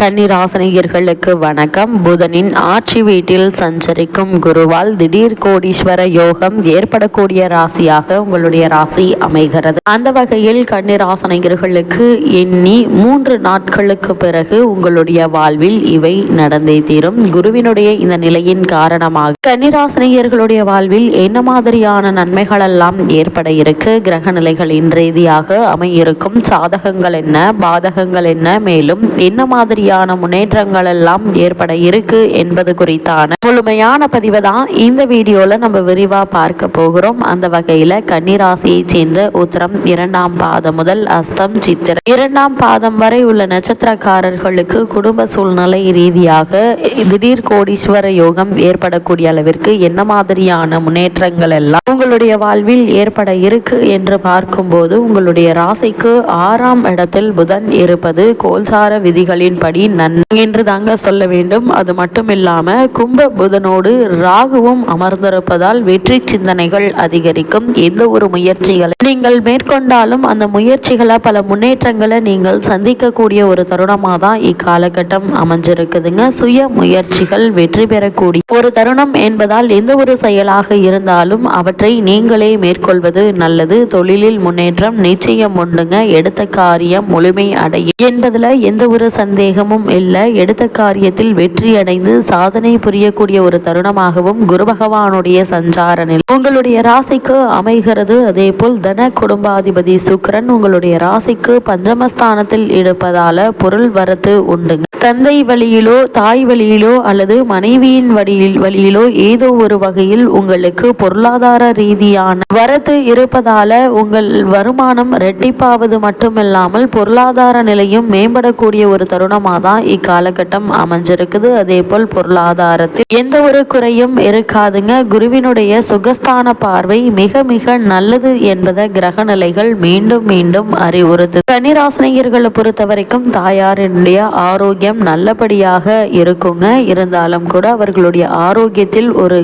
கன்னிராசனியர்களுக்கு வணக்கம். புதனின் ஆட்சி வீட்டில் சஞ்சரிக்கும் குருவால் திடீர் கோடீஸ்வர யோகம் ஏற்படக்கூடிய ராசியாக உங்களுடைய ராசி அமைகிறது. அந்த வகையில் கன்னிராசனியர்களுக்கு எண்ணி மூன்று நாட்களுக்கு பிறகு உங்களுடைய வாழ்வில் இவை நடந்தே தீரும். குருவினுடைய இந்த நிலையின் காரணமாக கன்னிராசனியர்களுடைய வாழ்வில் என்ன மாதிரியான நன்மைகள் எல்லாம் ஏற்பட இருக்கு? கிரக நிலைகளின் ரீதியாக அமையிருக்கும். சாதகங்கள் என்ன? பாதகங்கள் என்ன? மேலும் என்ன மாதிரியான முன்னேற்றங்கள் எல்லாம் ஏற்பட இருக்கு என்பது குறித்தான முழுமையான பதிவை தான் இந்த வீடியோல நம்ம விரிவா பார்க்க போகிறோம். அந்த வகையில கன்னிராசியை சேர்ந்த உத்தரம் இரண்டாம் பாதம் முதல் அஸ்தம் சித்திரை. இரண்டாம் பாதம் வரை உள்ள நட்சத்திரக்காரர்களுக்கு குடும்ப சூழ்நிலை ரீதியாக திடீர் கோடீஸ்வர யோகம் ஏற்படக்கூடிய அளவிற்கு என்ன மாதிரியான முன்னேற்றங்கள் எல்லாம் உங்களுடைய வாழ்வில் ஏற்பட இருக்கு என்று பார்க்கும்போது உங்களுடைய ராசிக்கு ஆறாம் இடத்தில் புதன் இருப்பது கோல்சார விதிகளின்படி நன்மை என்று தாங்க சொல்ல வேண்டும். அது மட்டும் இல்லாம கும்ப புதனோடு ராகுவும் அமர்ந்திருப்பதால் வெற்றி சிந்தனைகள் அதிகரிக்கும். எந்த ஒரு முயற்சிகளை நீங்கள் மேற்கொண்டாலும் அந்த முயற்சிகளை பல முன்னேற்றங்களை நீங்கள் சந்திக்கக்கூடிய ஒரு தருணமாக தான் இக்காலகட்டம் அமைஞ்சிருக்குதுங்க. சுய முயற்சிகள் வெற்றி பெறக்கூடிய ஒரு தருணம் என்பதால் எந்த ஒரு செயலாக இருந்தாலும் அவற்றை நீங்களே மேற்கொள்வது நல்லது. தொழிலில் முன்னேற்றம் நிச்சயம் உண்டுங்க. எடுத்த காரியம் முழுமை அடையும். என்பதில் எந்த ஒரு சந்தேகமும் இல்லை. எடுத்த காரியத்தில் வெற்றி அடைந்து சாதனை புரியக்கூடிய ஒரு தருணமாகவும் குரு பகவானுடைய சஞ்சார நிலை. உங்களுடைய ராசிக்கு அமைகிறது. அதே போல் தன குடும்பாதிபதி சுக்கிரன் உங்களுடைய ராசிக்கு பஞ்சமஸ்தானத்தில் இருப்பதால பொருள் வரத்து உண்டுங்க. தந்தை வழியிலோ தாய் வழியிலோ அல்லது மனைவியின் வழியில் வழியிலோ ஏதோ ஒரு வகையில் உங்களுக்கு பொருளாதார ரீதியான வரத்து இருப்பதால உங்கள் வருமானம் ரெட்டிப்பாவது மட்டுமில்லாமல் பொருளாதார நிலையும் மேம்படக்கூடிய ஒரு தருணமாக தான் இக்காலகட்டம் அமைஞ்சிருக்குது. அதே போல் பொருளாதாரத்தில் எந்த ஒரு குறையும் இருக்காதுங்க. குருவினுடைய சுகஸ்தான பார்வை மிக மிக நல்லது என்பதை கிரக நிலைகள் மீண்டும் மீண்டும் அறிவுறுத்து கன்னிராசினியர்களை பொறுத்த வரைக்கும் தாயாரினுடைய ஆரோக்கியம் நல்லபடியாக இருக்குங்க. இருந்தாலும் கூட அவர்களுடைய ஆரோக்கியத்தில் ஒரு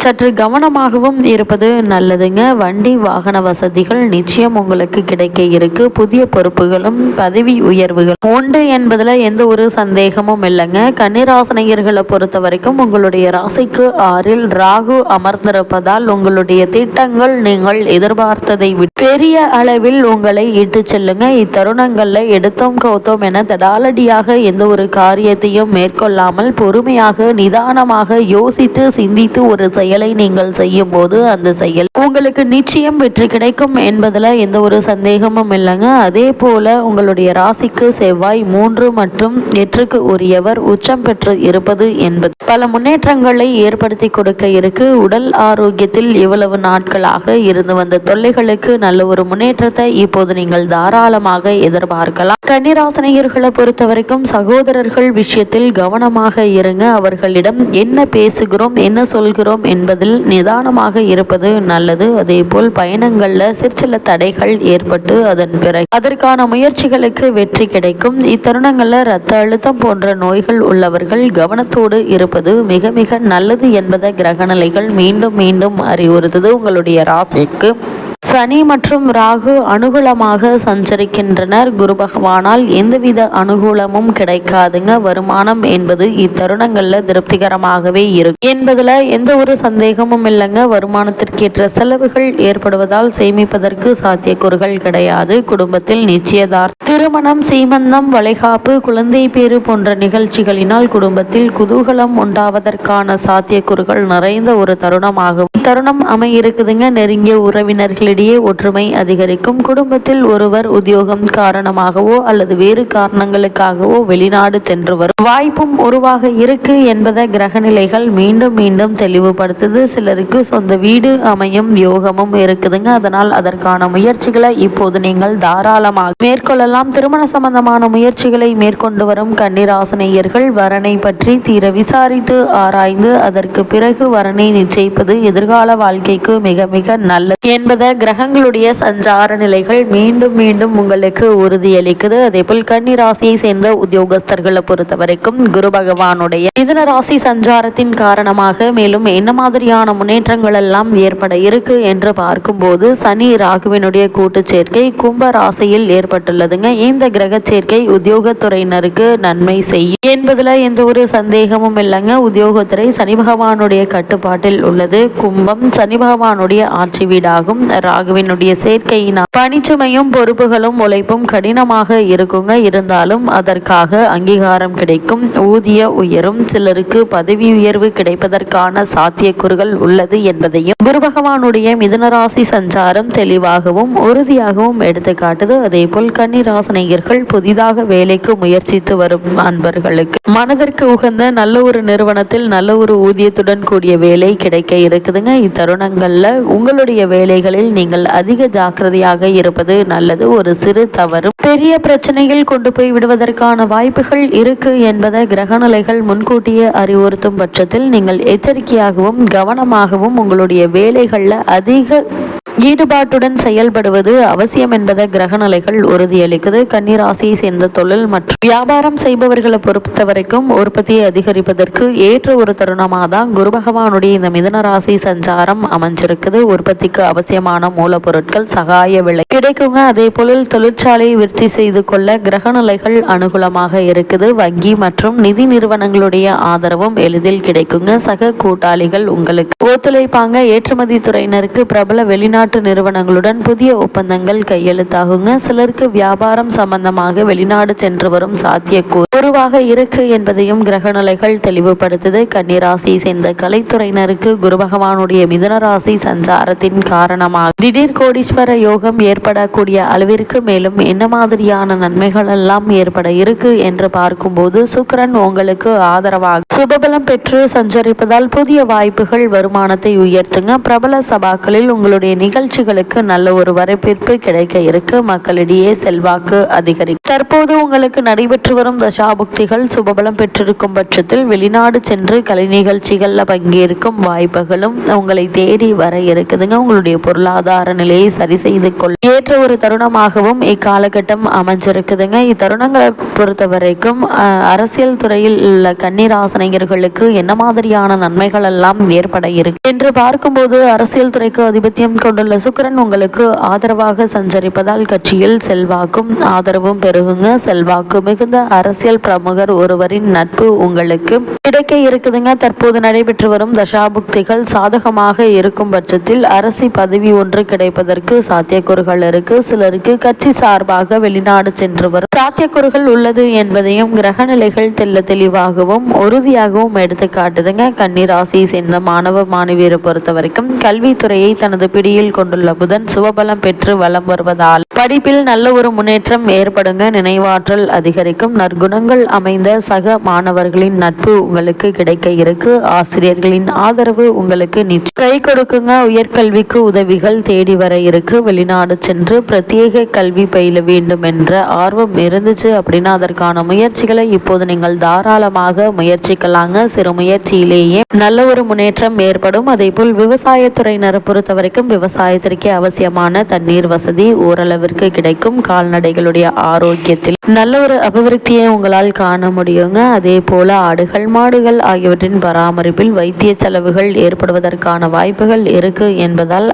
சற்று கவனமாகவும் இருப்பது நல்லதுங்க. வண்டி வாகன வசதிகள் நிச்சயம் உங்களுக்கு கிடைக்க இருக்கு. புதிய பொறுப்புகளும் பதவி உயர்வுகள். உண்டு என்பதுல எந்த ஒரு சந்தேகமும் இல்லைங்க. கன்னிராசனையர்களை பொறுத்த வரைக்கும் உங்களுடைய ராசிக்கு ஆறில் ராகு அமர்ந்திருப்பதால் உங்களுடைய திட்டங்கள் நீங்கள் எதிர்பார்த்ததை விட பெரிய அளவில் உங்களை இட்டு செல்லுங்க. இத்தருணங்கள்ல எடுத்தோம் கௌத்தோம் என தடாலடியாக எந்த ஒரு காரியத்தையும் மேற்கொள்ளாமல் பொறுமையாக நிதானமாக யோசித்து சிந்தித்து ஒரு செயலை நீங்கள் செய்யும் போது அந்த செயல் உங்களுக்கு நிச்சயம் வெற்றி கிடைக்கும் என்பதில் எந்த ஒரு சந்தேகமும் இல்லைங்க. அதே போல் உங்களுடைய ராசிக்கு செவ்வாய் மூன்று மற்றும் எட்டுக்கு உரியவர் உச்சம் பெற்று இருப்பது என்பது பல முன்னேற்றங்களை ஏற்படுத்தி கொடுக்க இருக்கு. உடல் ஆரோக்கியத்தில் இவ்வளவு நாட்களாக இருந்து வந்த தொல்லைகளுக்கு நல்ல ஒரு முன்னேற்றத்தை இப்போது நீங்கள் தாராளமாக எதிர்பார்க்கலாம். கன்னிராசனையர்களை பொறுத்த வரைக்கும் சகோதரர்கள் விஷயத்தில் கவனமாக இருங்க. அவர்களிடம் என்ன பேசுகிறோம் என்ன சொல்கிறோம் என்பதில் நிதானமாக இருப்பது நல்லது. உள்ளது. அதேபோல் பயணங்களில் சிற்சில தடைகள் ஏற்பட்டு அதன் பிறகு அதற்கான முயற்சிகளுக்கு வெற்றி கிடைக்கும். இத்தருணங்களில் இரத்த அழுத்தம் போன்ற நோய்கள் உள்ளவர்கள் கவனத்தோடு இருப்பது மிக மிக நல்லது என்பதை கிரகநிலைகள் மீண்டும் மீண்டும் அறிவுறுத்துது. உங்களுடைய ராசிக்கு சனி மற்றும் ராகு அனுகூலமாக சஞ்சரிக்கின்றனர். குரு பகவானால் எந்தவித அனுகூலமும் கிடைக்காதுங்க. வருமானம் என்பது இத்தருணங்கள்ல திருப்திகரமாகவே இருக்கும். என்பதுல எந்த ஒரு சந்தேகமும் இல்லைங்க. வருமானத்திற்கேற்ற செலவுகள் ஏற்படுவதால் சேமிப்பதற்கு சாத்தியக்கூறுகள் கிடையாது. குடும்பத்தில் நிச்சயதார்த்த திருமணம் சீமந்தம் வளைகாப்பு குழந்தை பேறு போன்ற நிகழ்ச்சிகளினால் குடும்பத்தில் குதூகலம் உண்டாவதற்கான சாத்தியக்கூறுகள் நிறைந்த ஒரு தருணமாகும். இத்தருணம் அமையிருக்குதுங்க. நெருங்கிய உறவினர்களிடையே ஒற்றுமை அதிகரிக்கும். குடும்பத்தில் ஒருவர் உத்தியோகம் காரணமாகவோ அல்லது வேறு காரணங்களுக்காகவோ வெளிநாடு சென்று வரும் வாய்ப்பும் உருவாக இருக்கு என்பதை கிரகநிலைகள் மீண்டும் மீண்டும் தெளிவுபடுத்துது. சிலருக்கு சொந்த வீடு அமையும் யோகமும் இருக்குதுங்க. அதனால் அதற்கான முயற்சிகளை இப்போது நீங்கள் தாராளமாக மேற்கொள்ளலாம். திருமண சம்பந்தமான முயற்சிகளை மேற்கொண்டு வரும் கன்னிராசனையர்கள் வரனை பற்றி தீர விசாரித்து ஆராய்ந்து அதற்கு பிறகு வரனை நிச்சயிப்பது எதிர்கால எதிர்கால வாழ்க்கைக்கு மிக மிக நல்லது என்பதை கிரகங்களுடைய சஞ்சார நிலைகள் மீண்டும் மீண்டும் உங்களுக்கு உறுதியளிக்குது. அதே போல் கன்னி ராசியை சேர்ந்த உத்தியோகஸ்தர்களை பொறுத்த வரைக்கும் குரு பகவானுடைய மிதன ராசி சஞ்சாரத்தின் காரணமாக மேலும் என்ன மாதிரியான முன்னேற்றங்கள் எல்லாம் ஏற்பட இருக்கு என்று பார்க்கும்போது சனி ராகுவினுடைய கூட்டு சேர்க்கை கும்ப ராசியில் ஏற்பட்டுள்ளதுங்க. இந்த கிரக சேர்க்கை உத்தியோகத்துறையினருக்கு நன்மை செய்யும் என்பதுல எந்த ஒரு சந்தேகமும் இல்லைங்க. உத்தியோகத்துறை சனி பகவானுடைய கட்டுப்பாட்டில் உள்ளது. குடும்பம் சனி பகவானுடைய ஆட்சி வீடாகும். ராகுவினுடைய சேர்க்கையினால் பணிச்சுமையும் பொறுப்புகளும் உழைப்பும் கடினமாக இருக்குங்க. இருந்தாலும் அதற்காக அங்கீகாரம் கிடைக்கும். ஊதிய உயரும். சிலருக்கு பதவி உயர்வு கிடைப்பதற்கான சாத்தியக்கூறுகள் உள்ளது என்பதையும் குரு பகவானுடைய மிதனராசி சஞ்சாரம் தெளிவாகவும் உறுதியாகவும் எடுத்துக்காட்டுது. அதே போல் கன்னிராசனையர்கள் புதிதாக வேலைக்கு முயற்சித்து வரும் அன்பர்களுக்கு மனதிற்கு உகந்த நல்ல ஒரு நிறுவனத்தில் நல்ல ஒரு ஊதியத்துடன் கூடிய வேலை கிடைக்க இருக்குதுங்க. இத்தருணங்களில் உங்களுடைய வேலைகளில் நீங்கள் அதிக ஜாக்கிரதையாக இருப்பது நல்லது? ஒரு சிறு தவறு. பெரிய பிரச்சனைகள் கொண்டு போய் விடுவதற்கான வாய்ப்புகள் இருக்கு என்பதை கிரகநிலைகள் முன்கூட்டியே அறிவுறுத்தும் பட்சத்தில் நீங்கள் எச்சரிக்கையாகவும் கவனமாகவும் உங்களுடைய வேலைகளில் அதிக ஈடுபாட்டுடன் செயல்படுவது அவசியம் என்பதை கிரகநிலைகள் உறுதியளிக்குது. கன்னிராசியை சேர்ந்த தொழில் மற்றும் வியாபாரம் செய்பவர்களை பொறுத்த வரைக்கும் உற்பத்தியை அதிகரிப்பதற்கு ஏற்ற ஒரு தருணமாக தான் குரு பகவானுடைய இந்த மிதன ராசி சஞ்சாரம் அமைஞ்சிருக்குது. உற்பத்திக்கு அவசியமான மூலப்பொருட்கள் சகாய விலை கிடைக்குங்க. அதே போல தொழிற்சாலையை விருத்தி செய்து கொள்ள கிரகநிலைகள் அனுகூலமாக இருக்குது. வங்கி மற்றும் நிதி நிறுவனங்களுடைய ஆதரவும் எளிதில் கிடைக்குங்க. சக கூட்டாளிகள் உங்களுக்கு ஒத்துழைப்பாங்க. ஏற்றுமதி துறையினருக்கு பிரபல வெளிநாட்டு நிறுவனங்களுடன் புதிய ஒப்பந்தங்கள் கையெழுத்தாகுங்க. சிலருக்கு வியாபாரம் சம்பந்தமாக வெளிநாடு சென்று வரும் சாத்தியக்கூறு உருவாக இருக்கு என்பதையும் கிரகநிலைகள் தெளிவுபடுத்துது. கன்னிராசியை சேர்ந்த கலைத்துறையினருக்கு குரு பகவானுடைய மிதனராசி சஞ்சாரத்தின் காரணமாக திடீர் கோடீஸ்வர யோகம் ஏற்படக்கூடிய அளவிற்கு மேலும் என்ன மாதிரியான நன்மைகள் எல்லாம் ஏற்பட இருக்கு என்று பார்க்கும்போது சுக்கரன் உங்களுக்கு ஆதரவாக சுபபலம் பெற்று சஞ்சரிப்பதால் புதிய வாய்ப்புகள் வருமானத்தை உயர்த்துங்க. பிரபல சபாக்களில் உங்களுடைய நிகழ்ச்சிகளுக்கு நல்ல ஒரு வரவேற்பு கிடைக்க இருக்கு. மக்களிடையே செல்வாக்கு அதிகரிக்கும் தற்போது உங்களுக்கு நடைபெற்று வரும் தசாபுக்திகள் சுபபலம் பெற்றிருக்கும் பட்சத்தில் வெளிநாடு சென்று கலை நிகழ்ச்சிகளில் பங்கேற்கும் வாய்ப்புகளும் உங்களை தேடி வர இருக்குதுங்க. உங்களுடைய பொருளாதார நிலையை சரி செய்து கொள்ள ஏற்ற ஒரு தருணமாகவும் இக்காலகட்டம் அமைஞ்சிருக்குதுங்க. இத்தருணங்களை பொறுத்த வரைக்கும் அரசியல் துறையில் உள்ள கன்னிராசனையர்களுக்கு என்ன மாதிரியான நன்மைகள் எல்லாம் ஏற்பட இருக்கு? என்று பார்க்கும்போது அரசியல் துறைக்கு அதிபத்தியம் கொண்டு கொண்டுள்ள சுக்கரன் உங்களுக்கு ஆதரவாக சஞ்சரிப்பதால் கட்சியில் செல்வாக்கும் ஆதரவும் பெருகுங்க. செல்வாக்கு மிகுந்த அரசியல் பிரமுகர் ஒருவரின் நட்பு உங்களுக்கு கிடைக்க இருக்குதுங்க. தற்போது நடைபெற்று வரும் தசாபுக்திகள் சாதகமாக இருக்கும் பட்சத்தில் அரசி பதவி ஒன்று கிடைப்பதற்கு சாத்தியக்கூறுகள் இருக்கு. சிலருக்கு கட்சி சார்பாக வெளிநாடு சென்று வரும் சாத்தியக்கூறுகள் உள்ளது என்பதையும் கிரக நிலைகள் தெல்ல தெளிவாகவும் உறுதியாகவும் எடுத்து காட்டுதுங்க. கன்னிராசியை சேர்ந்த மாணவ மாணவியரை பொறுத்த வரைக்கும் கல்வித்துறையை தனது பிடியில் கொண்டுள்ள புதன் சுபபலம் பெற்று வலம் வருவதால் படிப்பில் நல்ல ஒரு முன்னேற்றம் ஏற்படுங்க. நினைவாற்றல் அதிகரிக்கும். நற்குணங்கள் அமைந்த சக மாணவர்களின் நட்பு உங்களுக்கு கிடைக்க இருக்கு. ஆசிரியர்களின் ஆதரவு உங்களுக்கு கை கொடுக்குங்க. உயர்கல்விக்கு உதவிகள் தேடி வர இருக்கு. வெளிநாடு சென்று பிரத்யேக கல்வி பயில வேண்டும் என்ற ஆர்வம் இருந்துச்சு அப்படின்னா அதற்கான முயற்சிகளை இப்போது நீங்கள் தாராளமாக முயற்சிக்கலாங்க சிறு முயற்சியிலேயே நல்ல ஒரு முன்னேற்றம் ஏற்படும். அதே போல் விவசாயத்துறையினரை பொறுத்த வரைக்கும் விவசாயத்திற்கே விவசாயத்திற்கு அவசியமான தண்ணீர் வசதி ஓரளவிற்கு கிடைக்கும். கால்நடைகளுடைய ஆரோக்கியத்தில் நல்ல ஒரு அபிவிருத்தியை உங்களால் காண முடியுங்க. அதே போல ஆடுகள் மாடுகள் ஆகியவற்றின் பராமரிப்பில் வைத்திய செலவுகள் ஏற்படுவதற்கான வாய்ப்புகள் இருக்கு என்பதால்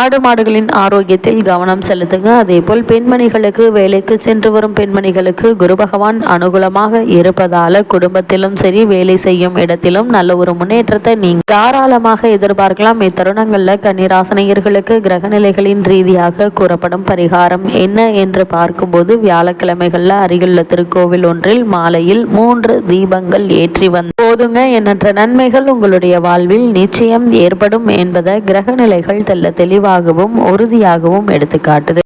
ஆடு மாடுகளின் ஆரோக்கியத்தில் கவனம் செலுத்துங்க. அதே போல் பெண்மணிகளுக்கு வேலைக்கு சென்று வரும் பெண்மணிகளுக்கு குரு பகவான் அனுகூலமாக இருப்பதால குடும்பத்திலும் சரி வேலை செய்யும் இடத்திலும் நல்ல ஒரு முன்னேற்றத்தை நீ தாராளமாக எதிர்பார்க்கலாம். இத்தருணங்கள்ல கன்னிராசனையர்களுக்கு கிரகநிலைகளின் ரீதியாக கூறப்படும் பரிகாரம் என்ன என்று பார்க்கும்போது வியாழக்கிழமைகள்ல அருகிலுள்ள திருக்கோவில் ஒன்றில் மாலையில் மூன்று தீபங்கள் ஏற்றி வந்த போதுங்க. எண்ணற்ற நன்மைகள் உங்களுடைய வாழ்வில் நிச்சயம் ஏற்படும் என்பதை கிரகநிலைகள் தெல்ல தெளிவாகவும் உறுதியாகவும் எடுத்துக்காட்டுது.